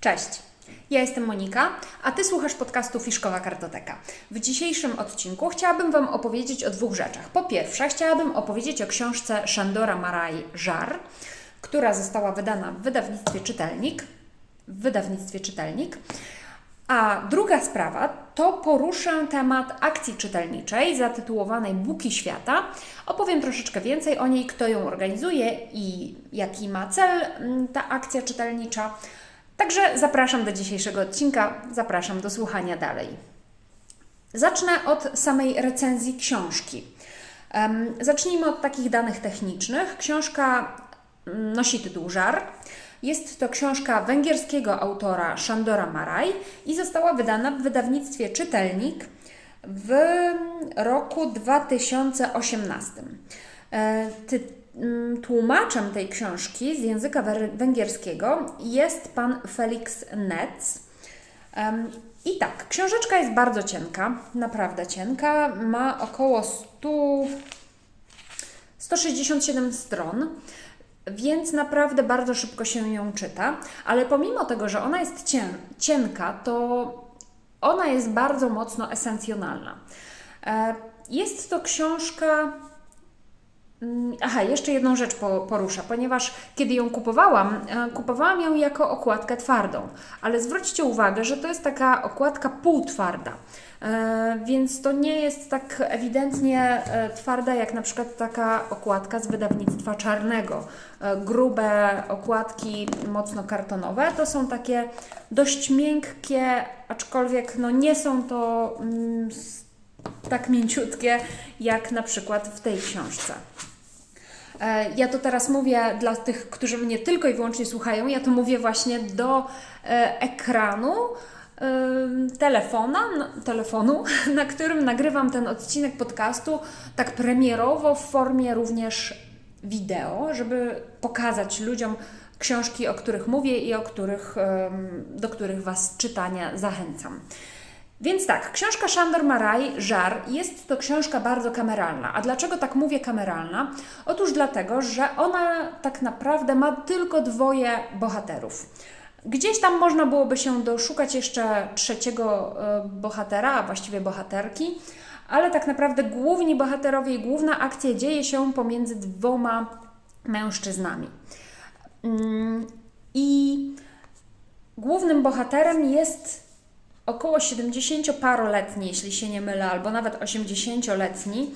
Cześć, ja jestem Monika, a Ty słuchasz podcastu Fiszkowa Kartoteka. W dzisiejszym odcinku chciałabym Wam opowiedzieć o dwóch rzeczach. Po pierwsze, chciałabym opowiedzieć o książce Szandora Maraj Żar, która została wydana w wydawnictwie Czytelnik. W wydawnictwie Czytelnik. A druga sprawa to poruszę temat akcji czytelniczej zatytułowanej Buki Świata. Opowiem troszeczkę więcej o niej, kto ją organizuje i jaki ma cel mm, ta akcja czytelnicza. Także zapraszam do dzisiejszego odcinka, zapraszam do słuchania dalej. Zacznę od samej recenzji książki. Zacznijmy od takich danych technicznych. Książka mm, nosi tytuł Żar. Jest to książka węgierskiego autora Szandora Maraj i została wydana w wydawnictwie Czytelnik w roku 2018. E, Ty, mm, tłumaczem tej książki z języka węgierskiego jest pan Felix Netz. I tak, książeczka jest bardzo cienka, naprawdę cienka, ma około 100, 167 stron, więc naprawdę bardzo szybko się ją czyta, ale pomimo tego, że ona jest cien, cienka, to ona jest bardzo mocno esencjonalna. E, Jest to książka Mm, Aha, jeszcze jedną rzecz po, poruszę, ponieważ kiedy ją kupowałam, e, kupowałam ją jako okładkę twardą, ale zwróćcie uwagę, że to jest taka okładka półtwarda, e, więc to nie jest tak ewidentnie e, twarda jak na przykład taka okładka z wydawnictwa czarnego. Grube okładki, mocno kartonowe, to są takie dość miękkie, aczkolwiek no nie są to mm, tak mięciutkie jak na przykład w tej książce. E, Ja to teraz mówię dla tych, którzy mnie tylko i wyłącznie słuchają, ja to mówię właśnie do e, ekranu e, telefona, telefonu, na którym nagrywam ten odcinek podcastu tak premierowo w formie również wideo, żeby pokazać ludziom książki, o których mówię i o których, do których Was czytania zachęcam. Więc tak, książka Szandor Maraj, Żar, jest to książka bardzo kameralna. A dlaczego tak mówię kameralna? Otóż dlatego, że ona tak naprawdę ma tylko dwoje bohaterów. Gdzieś tam można byłoby się doszukać jeszcze trzeciego e, bohatera, a właściwie bohaterki, ale tak naprawdę główni bohaterowie i główna akcja dzieje się pomiędzy dwoma mężczyznami. Mm, I głównym bohaterem jest około 70-paroletni, jeśli się nie mylę, albo nawet 80-letni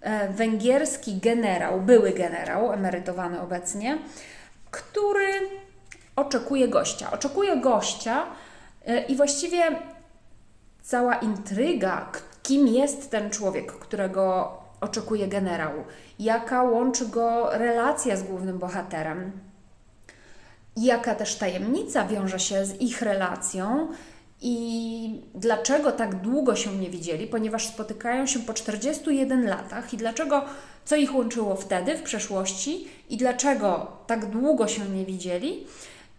e, węgierski generał, były generał, emerytowany obecnie, który oczekuje gościa. Oczekuje gościa e, i właściwie cała intryga, kim jest ten człowiek, którego oczekuje generał, jaka łączy go relacja z głównym bohaterem, jaka też tajemnica wiąże się z ich relacją i dlaczego tak długo się nie widzieli, ponieważ spotykają się po 41 latach i dlaczego, co ich łączyło wtedy, w przeszłości i dlaczego tak długo się nie widzieli,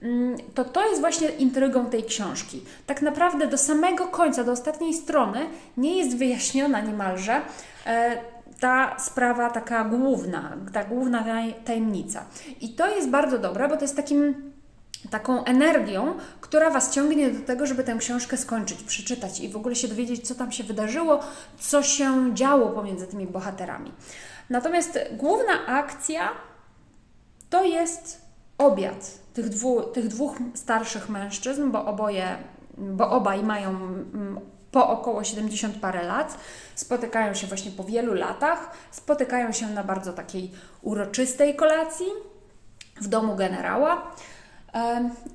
mm, to to jest właśnie intrygą tej książki. Tak naprawdę do samego końca, do ostatniej strony nie jest wyjaśniona niemalże e, ta sprawa taka główna, ta główna taj- tajemnica. I to jest bardzo dobre, bo to jest takim taką energią, która Was ciągnie do tego, żeby tę książkę skończyć, przeczytać i w ogóle się dowiedzieć, co tam się wydarzyło, co się działo pomiędzy tymi bohaterami. Natomiast główna akcja to jest obiad tych, dwu, tych dwóch starszych mężczyzn, bo oboje, bo obaj mają mm, po około 70 parę lat, spotykają się właśnie po wielu latach, spotykają się na bardzo takiej uroczystej kolacji w domu generała.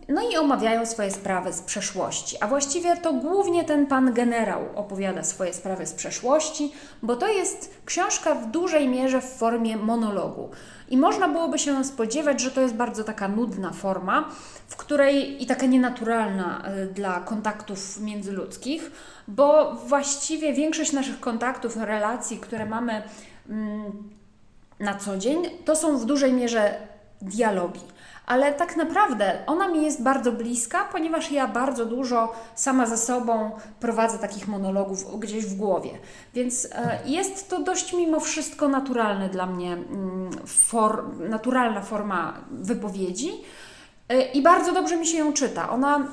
No i omawiają swoje sprawy z przeszłości. A właściwie to głównie ten pan generał opowiada swoje sprawy z przeszłości, bo to jest książka w dużej mierze w formie monologu. I można byłoby się spodziewać, że to jest bardzo taka nudna forma, w której i taka nienaturalna y, dla kontaktów międzyludzkich, bo właściwie większość naszych kontaktów, relacji, które mamy mm, na co dzień, to są w dużej mierze dialogi. Ale tak naprawdę ona mi jest bardzo bliska, ponieważ ja bardzo dużo sama ze sobą prowadzę takich monologów gdzieś w głowie. Więc e, jest to dość mimo wszystko naturalne dla mnie, mm, for, naturalna forma wypowiedzi. E, I bardzo dobrze mi się ją czyta. Ona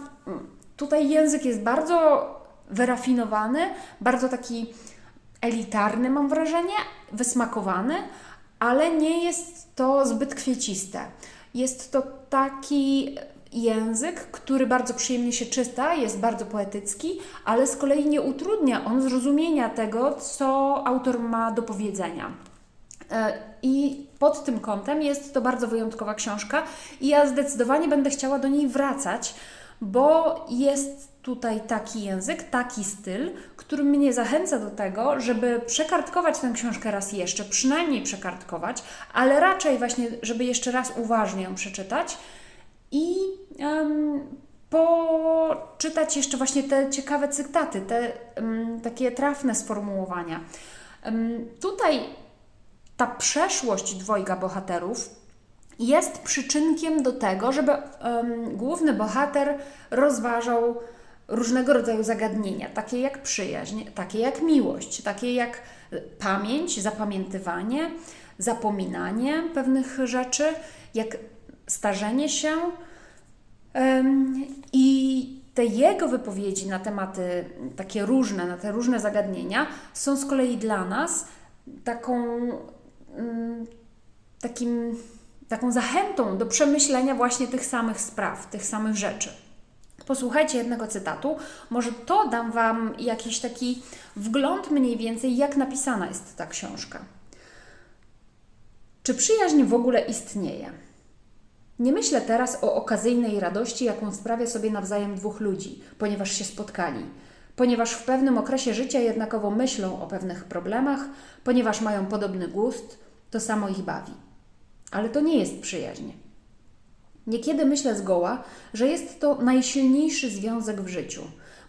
tutaj język jest bardzo wyrafinowany, bardzo taki elitarny, mam wrażenie, wysmakowany, ale nie jest to zbyt kwieciste. Jest to taki język, który bardzo przyjemnie się czyta, jest bardzo poetycki, ale z kolei nie utrudnia on zrozumienia tego, co autor ma do powiedzenia. E, I pod tym kątem jest to bardzo wyjątkowa książka, i ja zdecydowanie będę chciała do niej wracać, bo jest tutaj taki język, taki styl, który mnie zachęca do tego, żeby przekartkować tę książkę raz jeszcze, przynajmniej przekartkować, ale raczej właśnie, żeby jeszcze raz uważnie ją przeczytać i um, poczytać jeszcze właśnie te ciekawe cytaty, te um, takie trafne sformułowania. Um, tutaj ta przeszłość dwojga bohaterów jest przyczynkiem do tego, żeby um, główny bohater rozważał różnego rodzaju zagadnienia, takie jak przyjaźń, takie jak miłość, takie jak pamięć, zapamiętywanie, zapominanie pewnych rzeczy, jak starzenie się. I te jego wypowiedzi na tematy takie różne, na te różne zagadnienia są z kolei dla nas taką, um, takim taką zachętą do przemyślenia właśnie tych samych spraw, tych samych rzeczy. Posłuchajcie jednego cytatu, może to dam Wam jakiś taki wgląd mniej więcej, jak napisana jest ta książka. Czy przyjaźń w ogóle istnieje? Nie myślę teraz o okazyjnej radości, jaką sprawia sobie nawzajem dwóch ludzi, ponieważ się spotkali, ponieważ w pewnym okresie życia jednakowo myślą o pewnych problemach, ponieważ mają podobny gust, to samo ich bawi ale to nie jest przyjaźń. Niekiedy myślę zgoła, że jest to najsilniejszy związek w życiu.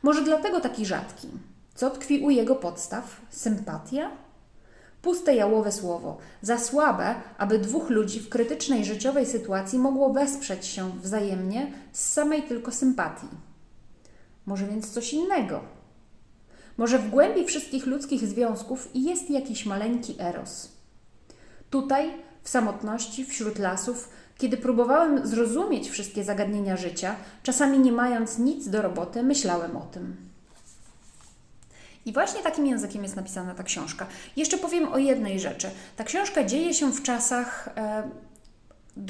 Może dlatego taki rzadki. Co tkwi u jego podstaw? Sympatia? Puste jałowe słowo, za słabe, aby dwóch ludzi w krytycznej życiowej sytuacji mogło wesprzeć się wzajemnie z samej tylko sympatii. Może więc coś innego? Może w głębi wszystkich ludzkich związków jest jakiś maleńki eros. Tutaj w samotności, wśród lasów, kiedy próbowałem zrozumieć wszystkie zagadnienia życia, czasami nie mając nic do roboty, myślałem o tym. I właśnie takim językiem jest napisana ta książka. Jeszcze powiem o jednej rzeczy. Ta książka dzieje się w czasach e,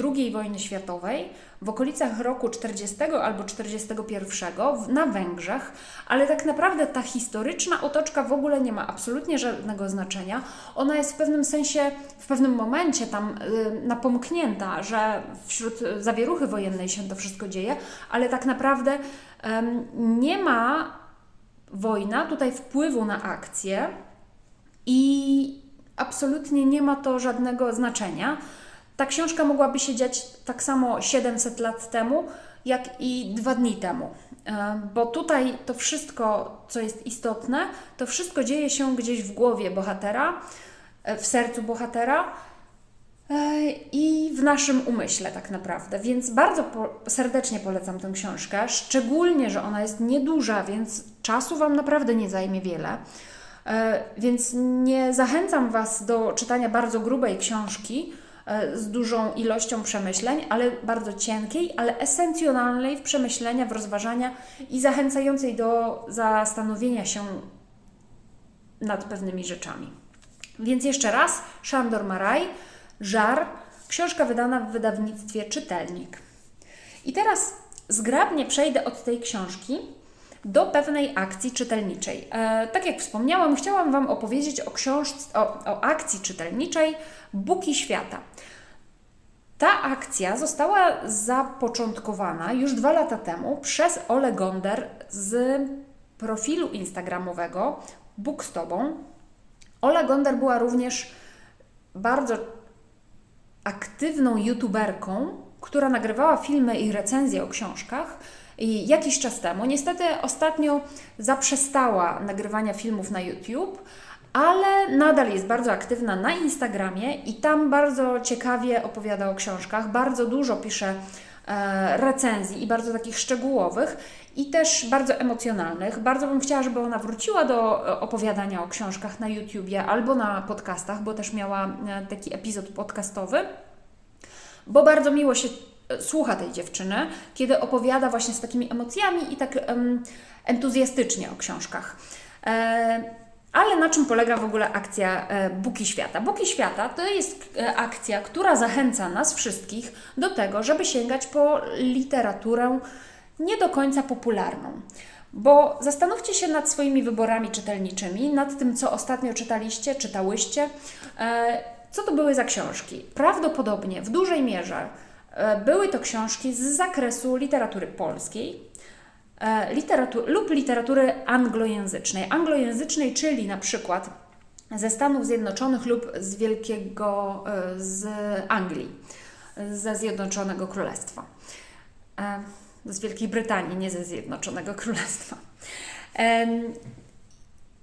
II wojny światowej, w okolicach roku 40 albo 41 na Węgrzech, ale tak naprawdę ta historyczna otoczka w ogóle nie ma absolutnie żadnego znaczenia. Ona jest w pewnym sensie, w pewnym momencie tam y, napomknięta, że wśród zawieruchy wojennej się to wszystko dzieje, ale tak naprawdę y, nie ma wojna tutaj wpływu na akcję i absolutnie nie ma to żadnego znaczenia. Ta książka mogłaby się dziać tak samo 700 lat temu, jak i dwa dni temu. E, bo tutaj to wszystko, co jest istotne, to wszystko dzieje się gdzieś w głowie bohatera, e, w sercu bohatera e, i w naszym umyśle, tak naprawdę. Więc bardzo po serdecznie polecam tę książkę, szczególnie, że ona jest nieduża, więc czasu Wam naprawdę nie zajmie wiele. Więc nie zachęcam Was do czytania bardzo grubej książki z dużą ilością przemyśleń, ale bardzo cienkiej, ale esencjonalnej w przemyślenia, w rozważania i zachęcającej do zastanowienia się nad pewnymi rzeczami. Więc jeszcze raz, Szandor Maraj, Żar, książka wydana w wydawnictwie Czytelnik. I teraz zgrabnie przejdę od tej książki do pewnej akcji czytelniczej. E, tak jak wspomniałam, chciałam Wam opowiedzieć o, książce, o, o akcji czytelniczej Buki Świata. Ta akcja została zapoczątkowana już dwa lata temu przez Ole Gonder z profilu instagramowego Bóg z Tobą. Ola Gonder była również bardzo aktywną youtuberką, która nagrywała filmy i recenzje o książkach i jakiś czas temu. Niestety ostatnio zaprzestała nagrywania filmów na YouTube, ale nadal jest bardzo aktywna na Instagramie i tam bardzo ciekawie opowiada o książkach, bardzo dużo pisze e, recenzji i bardzo takich szczegółowych i też bardzo emocjonalnych. Bardzo bym chciała, żeby ona wróciła do e, opowiadania o książkach na YouTubie albo na podcastach, bo też miała e, taki epizod podcastowy, bo bardzo miło się słucha tej dziewczyny, kiedy opowiada właśnie z takimi emocjami i tak entuzjastycznie o książkach. E, ale na czym polega w ogóle akcja e, Buki Świata? Buki Świata to jest e, akcja, która zachęca nas wszystkich do tego, żeby sięgać po literaturę nie do końca popularną. Bo zastanówcie się nad swoimi wyborami czytelniczymi, nad tym, co ostatnio czytaliście, czytałyście. E, Co to były za książki? Prawdopodobnie w dużej mierze e, były to książki z zakresu literatury polskiej, e, literatu- lub literatury anglojęzycznej. Anglojęzycznej, czyli na przykład ze Stanów Zjednoczonych lub z Wielkiego, e, z Anglii, ze Zjednoczonego Królestwa. E, Z Wielkiej Brytanii, nie ze Zjednoczonego Królestwa.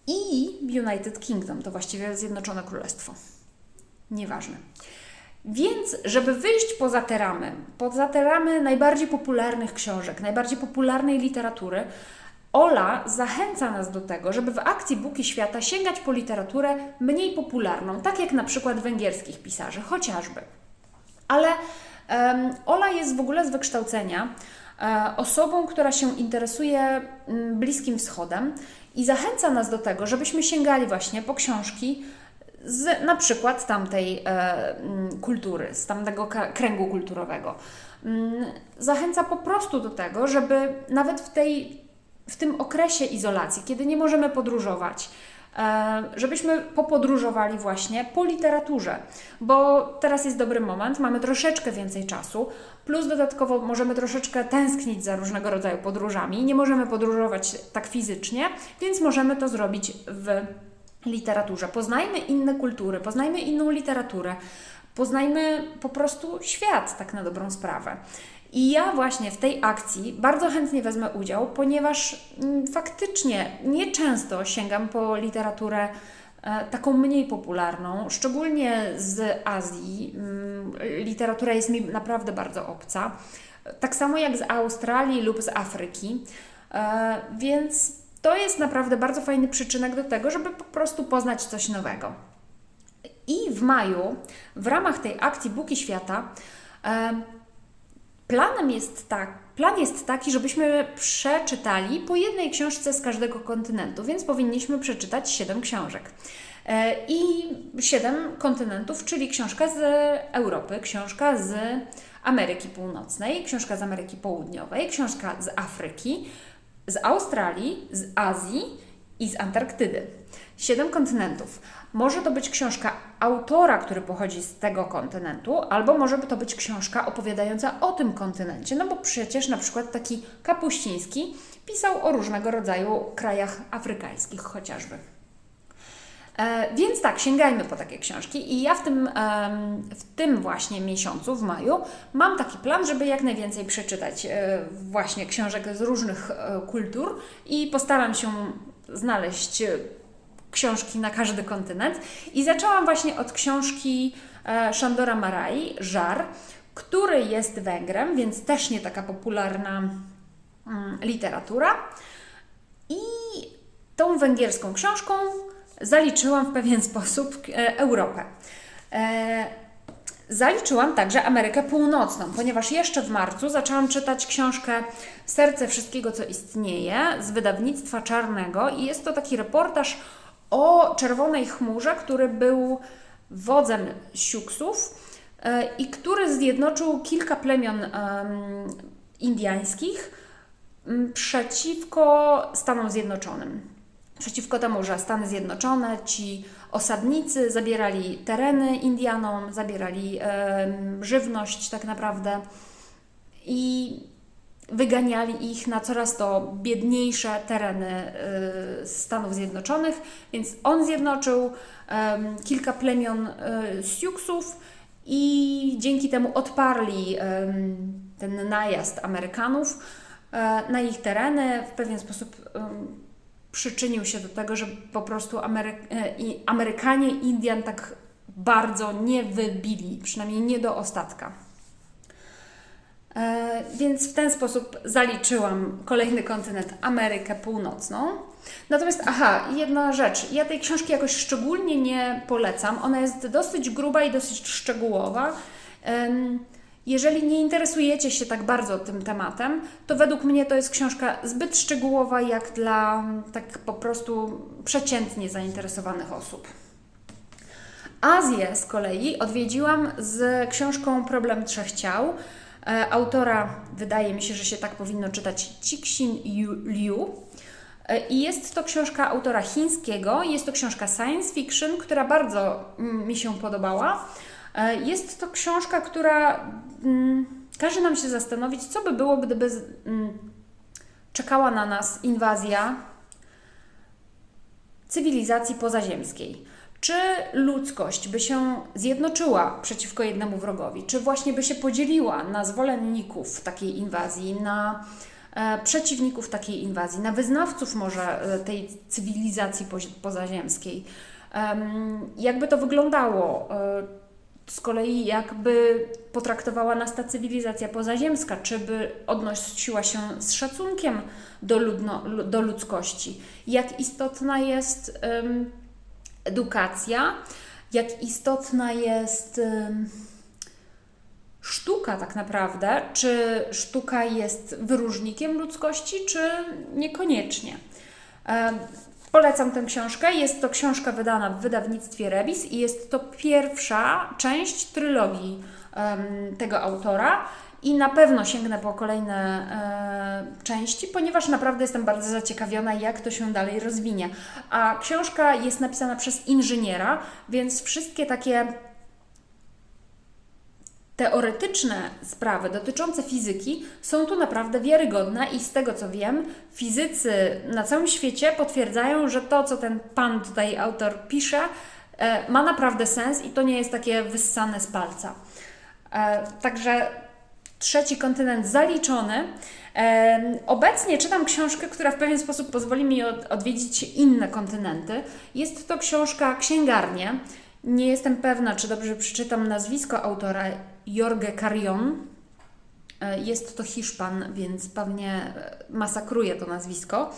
I United Kingdom, to właściwie Zjednoczone Królestwo. Nieważne. Więc, żeby wyjść poza te ramy, poza te ramy najbardziej popularnych książek, najbardziej popularnej literatury, Ola zachęca nas do tego, żeby w akcji Buki Świata sięgać po literaturę mniej popularną, tak jak na przykład węgierskich pisarzy, chociażby. Ale em, Ola jest w ogóle z wykształcenia e, osobą, która się interesuje mm, Bliskim Wschodem i zachęca nas do tego, żebyśmy sięgali właśnie po książki z na przykład tamtej e, mm, kultury, z tamtego kręgu kulturowego. Mm, Zachęca po prostu do tego, żeby nawet w, tej, w tym okresie izolacji, kiedy nie możemy podróżować, e, żebyśmy popodróżowali właśnie po literaturze, bo teraz jest dobry moment, mamy troszeczkę więcej czasu, plus dodatkowo możemy troszeczkę tęsknić za różnego rodzaju podróżami, nie możemy podróżować tak fizycznie, więc możemy to zrobić w literaturze. Poznajmy inne kultury, poznajmy inną literaturę, poznajmy po prostu świat, tak na dobrą sprawę. I ja właśnie w tej akcji bardzo chętnie wezmę udział, ponieważ mm, faktycznie nieczęsto sięgam po literaturę e, taką mniej popularną, szczególnie z Azji. Mm, Literatura jest mi naprawdę bardzo obca. Tak samo jak z Australii lub z Afryki. E, Więc to jest naprawdę bardzo fajny przyczynek do tego, żeby po prostu poznać coś nowego. I w maju, w ramach tej akcji Buki Świata, planem jest tak, plan jest taki, żebyśmy przeczytali po jednej książce z każdego kontynentu, więc powinniśmy przeczytać 7 książek. E, I 7 kontynentów, czyli książka z Europy, książka z Ameryki Północnej, książka z Ameryki Południowej, książka z Afryki, z Australii, z Azji i z Antarktydy. Siedem kontynentów. Może to być książka autora, który pochodzi z tego kontynentu, albo może to być książka opowiadająca o tym kontynencie, no bo przecież na przykład taki Kapuściński pisał o różnego rodzaju krajach afrykańskich chociażby. E, więc tak, sięgajmy po takie książki i ja w tym, w tym właśnie miesiącu, w maju, mam taki plan, żeby jak najwięcej przeczytać e, właśnie książek z różnych e, kultur i postaram się znaleźć książki na każdy kontynent. I zaczęłam właśnie od książki Szandora Marai, Żar, który jest Węgrem, więc też nie taka popularna mm, literatura. I tą węgierską książką zaliczyłam w pewien sposób e, Europę. E, Zaliczyłam także Amerykę Północną, ponieważ jeszcze w marcu zaczęłam czytać książkę Serce wszystkiego, co istnieje z wydawnictwa Czarnego i jest to taki reportaż o czerwonej chmurze, który był wodzem Siuksów e, i który zjednoczył kilka plemion em, indiańskich przeciwko Stanom Zjednoczonym. Przeciwko temu, że Stany Zjednoczone, ci osadnicy zabierali tereny Indianom, zabierali em, żywność tak naprawdę i wyganiali ich na coraz to biedniejsze tereny y, Stanów Zjednoczonych, więc on zjednoczył kilka plemion y, Siuksów i dzięki temu odparli ten najazd Amerykanów e, na ich tereny, w pewien sposób przyczynił się do tego, że po prostu Amery e, Amerykanie Indian tak bardzo nie wybili, przynajmniej nie do ostatka. E, Więc w ten sposób zaliczyłam kolejny kontynent, Amerykę Północną. Natomiast, aha, jedna rzecz. Ja tej książki jakoś szczególnie nie polecam. Ona jest dosyć gruba i dosyć szczegółowa. Jeżeli nie interesujecie się tak bardzo tym tematem, to według mnie to jest książka zbyt szczegółowa jak dla tak po prostu przeciętnie zainteresowanych osób. Azję z kolei odwiedziłam z książką Problem Trzech Ciał. E, autora, wydaje mi się, że się tak powinno czytać, Cixin Liu. E, I jest to książka autora chińskiego. Jest to książka science fiction, która bardzo mm, mi się podobała. E, Jest to książka, która mm, każe nam się zastanowić, co by było, gdyby mm, czekała na nas inwazja cywilizacji pozaziemskiej. Czy ludzkość by się zjednoczyła przeciwko jednemu wrogowi? Czy właśnie by się podzieliła na zwolenników takiej inwazji, na e, przeciwników takiej inwazji, na wyznawców może e, tej cywilizacji pozaziemskiej? Em, jakby to wyglądało? Z kolei jakby potraktowała nas ta cywilizacja pozaziemska, czy by odnosiła się z szacunkiem do, ludno, do ludzkości, jak istotna jest em, edukacja, jak istotna jest em, sztuka tak naprawdę, czy sztuka jest wyróżnikiem ludzkości, czy niekoniecznie. Em, Polecam tę książkę. Jest to książka wydana w wydawnictwie Rebis i jest to pierwsza część trylogii em, tego autora. I na pewno sięgnę po kolejne e, części, ponieważ naprawdę jestem bardzo zaciekawiona, jak to się dalej rozwinie. A książka jest napisana przez inżyniera, więc wszystkie takie teoretyczne sprawy dotyczące fizyki są tu naprawdę wiarygodne i z tego co wiem, fizycy na całym świecie potwierdzają, że to, co ten pan tutaj, autor, pisze, e, ma naprawdę sens i to nie jest takie wyssane z palca. E, Także trzeci kontynent zaliczony. E, Obecnie czytam książkę, która w pewien sposób pozwoli mi od, odwiedzić inne kontynenty. Jest to książka Księgarnie. Nie jestem pewna, czy dobrze przeczytam nazwisko autora Jorge Carrion. E, Jest to Hiszpan, więc pewnie e, masakruje to nazwisko.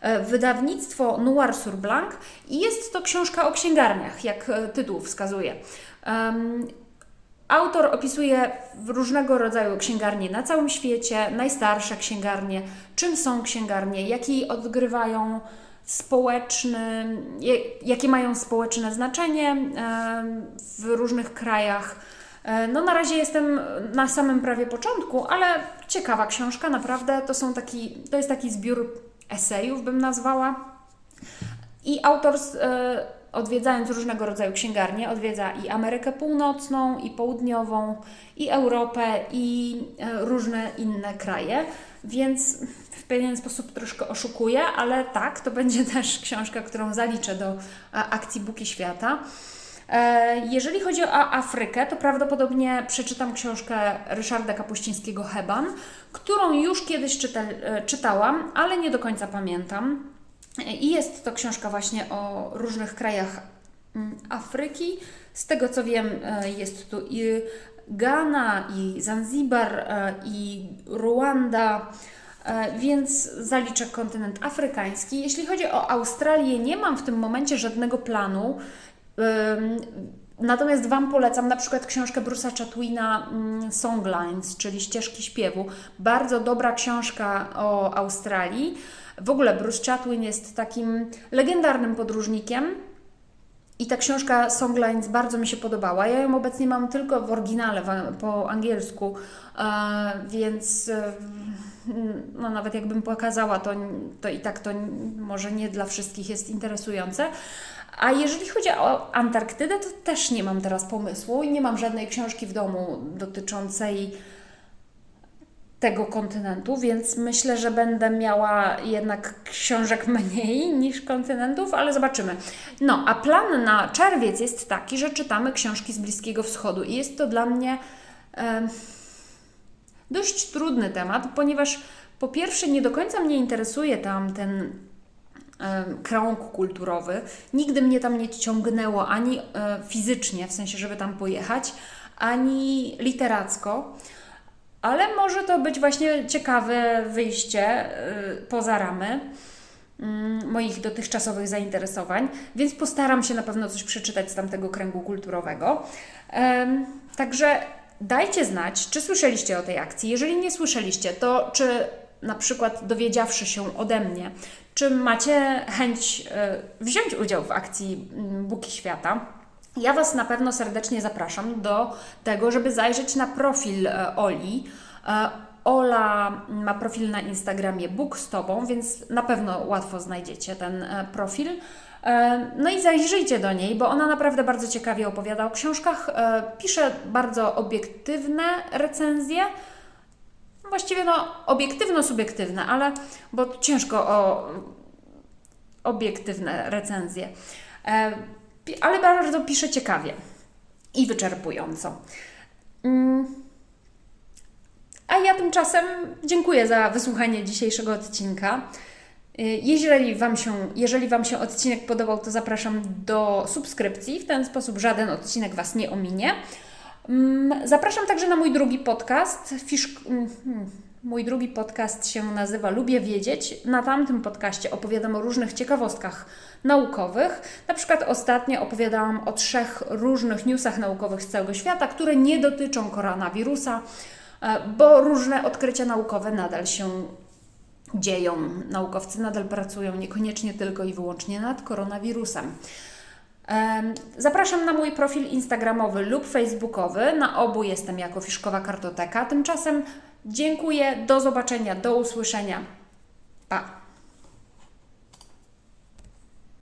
E, Wydawnictwo Noir sur Blanc i jest to książka o księgarniach, jak tytuł wskazuje. Autor opisuje różnego rodzaju księgarnie na całym świecie, najstarsze księgarnie, czym są księgarnie, jaki odgrywają społeczny, jakie mają społeczne znaczenie w różnych krajach. E, No na razie jestem na samym prawie początku, ale ciekawa książka, naprawdę. To, są taki, to jest taki zbiór esejów, bym nazwała. I autor, e, odwiedzając różnego rodzaju księgarnie, odwiedza i Amerykę Północną, i Południową, i Europę, i e, różne inne kraje, więc w pewien sposób troszkę oszukuje, ale tak, to będzie też książka, którą zaliczę do e, akcji Buki Świata. E, Jeżeli chodzi o Afrykę, to prawdopodobnie przeczytam książkę Ryszarda Kapuścińskiego Heban, którą już kiedyś czyta, czytałam, ale nie do końca pamiętam. I jest to książka właśnie o różnych krajach mm, Afryki. Z tego co wiem, e, jest tu i Ghana, i Zanzibar, e, i Ruanda, e, więc zaliczę kontynent afrykański. Jeśli chodzi o Australię, nie mam w tym momencie żadnego planu. Natomiast Wam polecam na przykład książkę Bruce'a Chatwina mm, Songlines, czyli Ścieżki Śpiewu. Bardzo dobra książka o Australii. W ogóle Bruce Chatwin jest takim legendarnym podróżnikiem. I ta książka Songlines bardzo mi się podobała. Ja ją obecnie mam tylko w oryginale, po angielsku, e, więc e, no, nawet jakbym pokazała, to, to i tak to może nie dla wszystkich jest interesujące. A jeżeli chodzi o Antarktydę, to też nie mam teraz pomysłu i nie mam żadnej książki w domu dotyczącej tego kontynentu, więc myślę, że będę miała jednak książek mniej niż kontynentów, ale zobaczymy. No, a plan na czerwiec jest taki, że czytamy książki z Bliskiego Wschodu i jest to dla mnie em, dość trudny temat, ponieważ po pierwsze nie do końca mnie interesuje tam ten krąg kulturowy. Nigdy mnie tam nie ciągnęło ani e, fizycznie, w sensie, żeby tam pojechać, ani literacko. Ale może to być właśnie ciekawe wyjście y, poza ramy mm, moich dotychczasowych zainteresowań, więc postaram się na pewno coś przeczytać z tamtego kręgu kulturowego. Także dajcie znać, czy słyszeliście o tej akcji. Jeżeli nie słyszeliście, to czy na przykład dowiedziawszy się ode mnie, czy macie chęć e, wziąć udział w akcji mm, Buki Świata? Ja Was na pewno serdecznie zapraszam do tego, żeby zajrzeć na profil e, Oli. E, Ola ma profil na Instagramie Bóg z Tobą, więc na pewno łatwo znajdziecie ten e, profil. No i zajrzyjcie do niej, bo ona naprawdę bardzo ciekawie opowiada o książkach. Pisze bardzo obiektywne recenzje. Właściwie no obiektywno-subiektywne, ale bo ciężko o obiektywne recenzje. Ale bardzo pisze ciekawie i wyczerpująco. Mm. A ja tymczasem dziękuję za wysłuchanie dzisiejszego odcinka. Y, Jeżeli wam, się, jeżeli wam się odcinek podobał, to zapraszam do subskrypcji. W ten sposób żaden odcinek Was nie ominie. Mm, Zapraszam także na mój drugi podcast. Fisz... Mój drugi podcast się nazywa Lubię Wiedzieć. Na tamtym podcaście opowiadam o różnych ciekawostkach naukowych. Na przykład ostatnio opowiadałam o trzech różnych newsach naukowych z całego świata, które nie dotyczą koronawirusa, e, bo różne odkrycia naukowe nadal się dzieją. Naukowcy nadal pracują niekoniecznie tylko i wyłącznie nad koronawirusem. Em, Zapraszam na mój profil Instagramowy lub Facebookowy. Na obu jestem jako Fiszkowa Kartoteka. Tymczasem dziękuję, do zobaczenia, do usłyszenia. Pa!